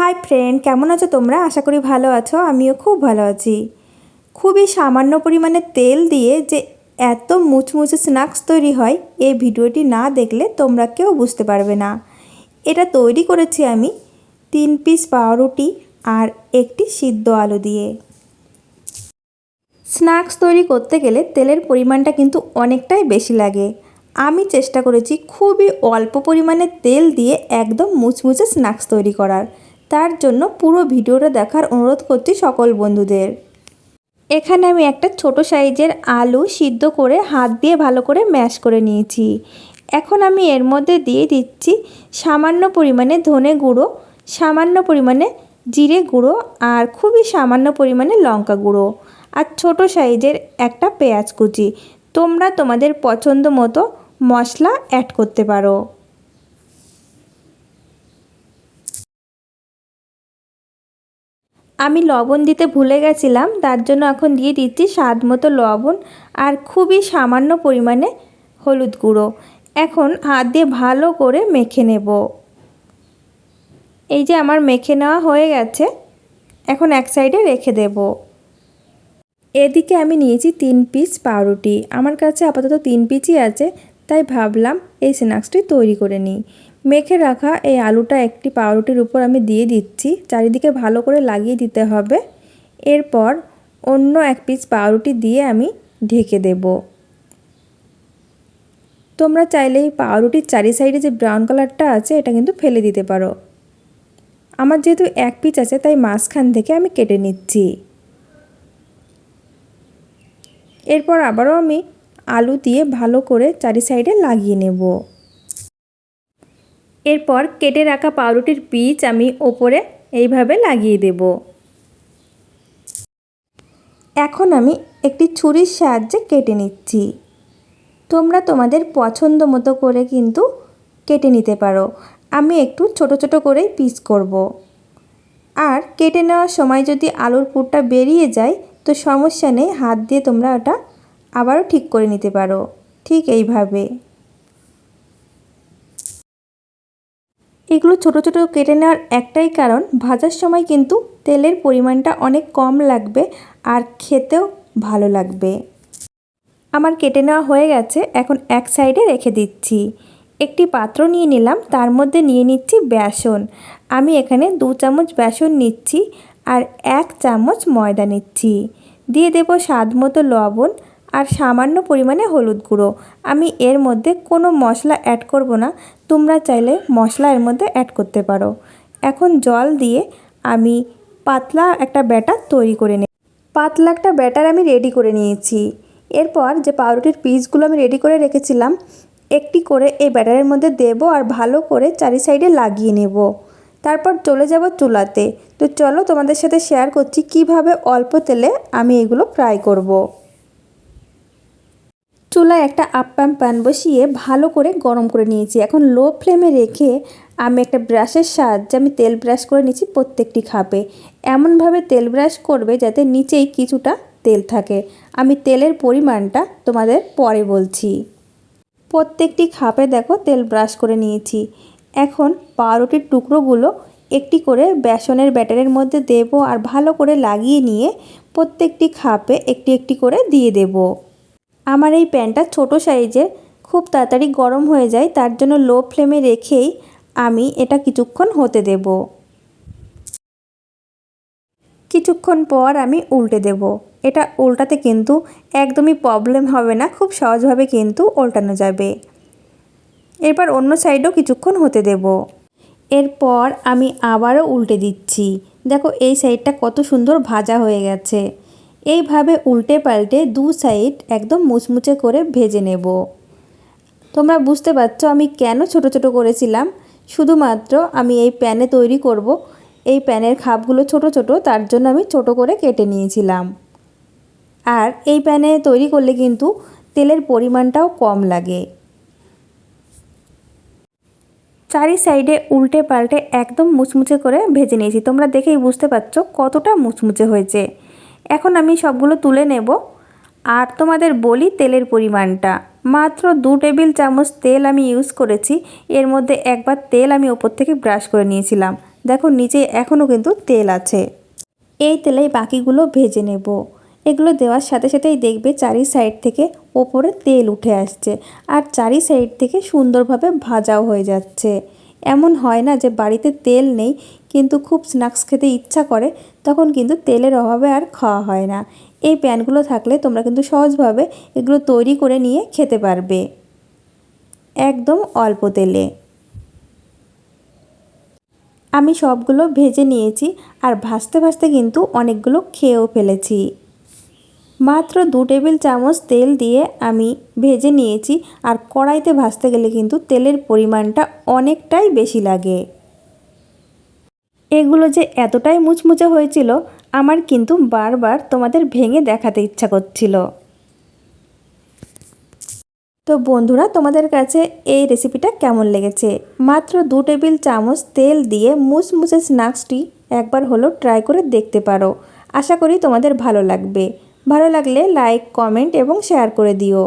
Hi friend, কেমন আছো তোমরা? আশা করি ভালো আছো, আমিও খুব ভালো আছি। খুবই সামান্য পরিমাণে তেল দিয়ে যে এত মুচমুচে স্ন্যাক্স তৈরি হয়, এই ভিডিওটি না দেখলে তোমরা কেউ বুঝতে পারবে না। এটা তৈরি করেছি আমি তিন পিস পাউরুটি আর একটি সিদ্ধ আলু দিয়ে। স্ন্যাক্স তৈরি করতে গেলে তেলের পরিমাণটা কিন্তু অনেকটাই বেশি লাগে। আমি চেষ্টা করেছি খুবই অল্প পরিমাণে তেল দিয়ে একদম মুচমুচে স্ন্যাক্স তৈরি করার। তার জন্য পুরো ভিডিওটা দেখার অনুরোধ করছি সকল বন্ধুদের। এখানে আমি একটা ছোট সাইজের আলু সিদ্ধ করে হাত দিয়ে ভালো করে ম্যাশ করে নিয়েছি। এখন আমি এর মধ্যে দিয়ে দিচ্ছি সামান্য পরিমাণে ধনে গুঁড়ো, সামান্য পরিমাণে জিরে গুঁড়ো আর খুবই সামান্য পরিমাণে লঙ্কা গুঁড়ো আর ছোট সাইজের একটা পেঁয়াজ কুচি। তোমরা তোমাদের পছন্দ মতো মশলা অ্যাড করতে পারো। আমি লবণ দিতে ভুলে গেছিলাম, তার জন্য এখন দিয়ে দিচ্ছি স্বাদ মতো লবণ আর খুবই সামান্য পরিমাণে হলুদ গুঁড়ো। এখন হাত দিয়ে ভালো করে মেখে নেব। এই যে আমার মেখে নেওয়া হয়ে গেছে, এখন এক সাইডে রেখে দেব। এদিকে আমি নিয়েছি তিন পিস পাউরুটি। আমার কাছে আপাতত তিন পিসই আছে, তাই ভাবলাম এই স্ন্যাক্সটি তৈরি করে নিই। মেখে রাখা এই আলুটা একটি পাউরুটির উপর আমি দিয়ে দিচ্ছি। চারিদিকে ভালো করে লাগিয়ে দিতে হবে। এরপর অন্য এক পিস পাউরুটি দিয়ে আমি ঢেকে দেব। তোমরা চাইলে এই পাউরুটির চারি সাইডে যে ব্রাউন কালারটা আছে, এটা কিন্তু ফেলে দিতে পারো। আমার যেহেতু এক পিস আছে, তাই মাঝখান থেকে আমি কেটে নিচ্ছি। এরপর আবারও আমি আলু দিয়ে ভালো করে চারি সাইডে লাগিয়ে নেব। এরপর কেটে রাখা পাউরুটির পিচ আমি ওপরে এইভাবে লাগিয়ে দেব। এখন আমি একটি ছুরির সাহায্যে কেটে নিচ্ছি। তোমরা তোমাদের পছন্দ মতো করে কিন্তু কেটে নিতে পারো। আমি একটু ছোট ছোট করেই পিস করব। আর কেটে নেওয়ার সময় যদি আলুর পুরটা বেরিয়ে যায়, তো সমস্যা নেই, হাত দিয়ে তোমরা ওটা আবারও ঠিক করে নিতে পারো। ঠিক এইভাবে। এগুলো ছোট ছোট কেটে নেওয়ার একটাই কারণ, ভাজার সময় কিন্তু তেলের পরিমাণটা অনেক কম লাগবে আর খেতেও ভালো লাগবে। আমার কেটে নেওয়া হয়ে গেছে, এখন এক সাইডে রেখে দিচ্ছি। একটি পাত্র নিয়ে নিলাম, তার মধ্যে নিয়ে নিচ্ছি বেসন। আমি এখানে দু চামচ বেসন নিচ্ছি আর এক চামচ ময়দা নিচ্ছি। দিয়ে দেব স্বাদ মতো লবণ আর সামান্য পরিমাণে হলুদ গুঁড়ো। আমি এর মধ্যে কোনো মশলা অ্যাড করব না। তোমরা চাইলে মশলা এর মধ্যে অ্যাড করতে পারো। এখন জল দিয়ে আমি পাতলা একটা ব্যাটার তৈরি করে নিই পাতলা একটা ব্যাটার আমি রেডি করে নিয়েছি। এরপর যে পাউরুটির পিসগুলো আমি রেডি করে রেখেছিলাম, একটি করে এই ব্যাটারের মধ্যে দেব আর ভালো করে চারি সাইডে লাগিয়ে নেব। তারপর চলে যাব চুলাতে। তো চলো তোমাদের সাথে শেয়ার করছি কীভাবে অল্প তেলে আমি এগুলো ফ্রাই করব। চুলায় একটা আপ্যাম প্যান বসিয়ে ভালো করে গরম করে নিয়েছি। এখন লো ফ্লেমে রেখে আমি একটা ব্রাশের সাহায্যে আমি তেল ব্রাশ করে নিয়েছি প্রত্যেকটি খাপে। এমনভাবে তেল ব্রাশ করবে যাতে নিচেই কিছুটা তেল থাকে। আমি তেলের পরিমাণটা তোমাদের পরে বলছি। প্রত্যেকটি খাপে দেখো তেল ব্রাশ করে নিয়েছি। এখন পাউরুটির টুকরোগুলো একটি করে বেসনের ব্যাটারের মধ্যে দেব আর ভালো করে লাগিয়ে নিয়ে প্রত্যেকটি খাপে একটি একটি করে দিয়ে দেব। আমার এই প্যানটা ছোট সাইজের, খুব তাড়াতাড়ি গরম হয়ে যায়, তার জন্য লো ফ্লেমে রেখেই আমি এটা কিছুক্ষণ হতে দেব। কিছুক্ষণ পর আমি উল্টে দেব। এটা উল্টাতে কিন্তু একদমই প্রবলেম হবে না, খুব সহজভাবে কিন্তু উল্টানো যাবে। এরপর অন্য সাইডও কিছুক্ষণ হতে দেব। এরপর আমি আবারও উল্টে দিচ্ছি। দেখো, এই সাইডটা কত সুন্দর ভাজা হয়ে গেছে। এইভাবে উল্টে পাল্টে দু সাইড একদম মুচমুচে করে ভেজে নেব। তোমরা বুঝতে পারছ আমি কেন ছোট ছোট করেছিলাম? শুধুমাত্র আমি এই প্যানে তৈরি করব। এই প্যানের খাপগুলো ছোট ছোট, তার জন্য আমি ছোট করে কেটে নিয়েছিলাম। আর এই প্যানে তৈরি করলে কিন্তু তেলের পরিমাণটাও কম লাগে। চারি সাইডে উল্টে পাল্টে একদম মুচমুচে করে ভেজে নিয়েছি। তোমরা দেখেই বুঝতে পারছ কতটা মুচমুচে হয়েছে। এখন আমি সবগুলো তুলে নেব। আর তোমাদের বলি তেলের পরিমাণটা। মাত্র দু টেবিল চামচ তেল আমি ইউজ করেছি। এর মধ্যে একবার তেল আমি ওপর থেকে ব্রাশ করে নিয়েছিলাম। দেখো নিচে এখনও কিন্তু তেল আছে। এই তেলেই বাকিগুলো ভেজে নেব। এগুলো দেওয়ার সাথে সাথেই দেখবে চারি সাইড থেকে ওপরে তেল উঠে আসছে। আর চারি সাইড থেকে সুন্দরভাবে ভাজাও হয়ে যাচ্ছে। এমন হয় না যে বাড়িতে তেল নেই, কিন্তু খুব স্ন্যাক্স খেতে ইচ্ছা করে, তখন কিন্তু তেলের অভাবে আর খাওয়া হয় না। এই প্যানগুলো থাকলে তোমরা কিন্তু সহজভাবে এগুলো তৈরি করে নিয়ে খেতে পারবে। একদম অল্প তেলে। আমি সবগুলো ভেজে নিয়েছি, আর ভাজতে ভাজতে কিন্তু অনেকগুলো খেয়েও ফেলেছি। মাত্র দু টেবিল চামচ তেল দিয়ে আমি ভেজে নিয়েছি, আর কড়াইতে ভাজতে গেলে কিন্তু তেলের পরিমাণটা অনেকটাই বেশি লাগে। এগুলো যে এতটাই মুচমুচে হয়েছিল, আমার কিন্তু বারবার তোমাদের ভেঙে দেখাতে ইচ্ছা করছিল। তো বন্ধুরা, তোমাদের কাছে এই রেসিপিটা কেমন লেগেছে? মাত্র দু টেবিল চামচ তেল দিয়ে মুচমুচে স্ন্যাক্সটি একবার হলো ট্রাই করে দেখতে পারো। আশা করি তোমাদের ভালো লাগবে। ভালো লাগলে লাইক কমেন্ট এবং শেয়ার করে দিও।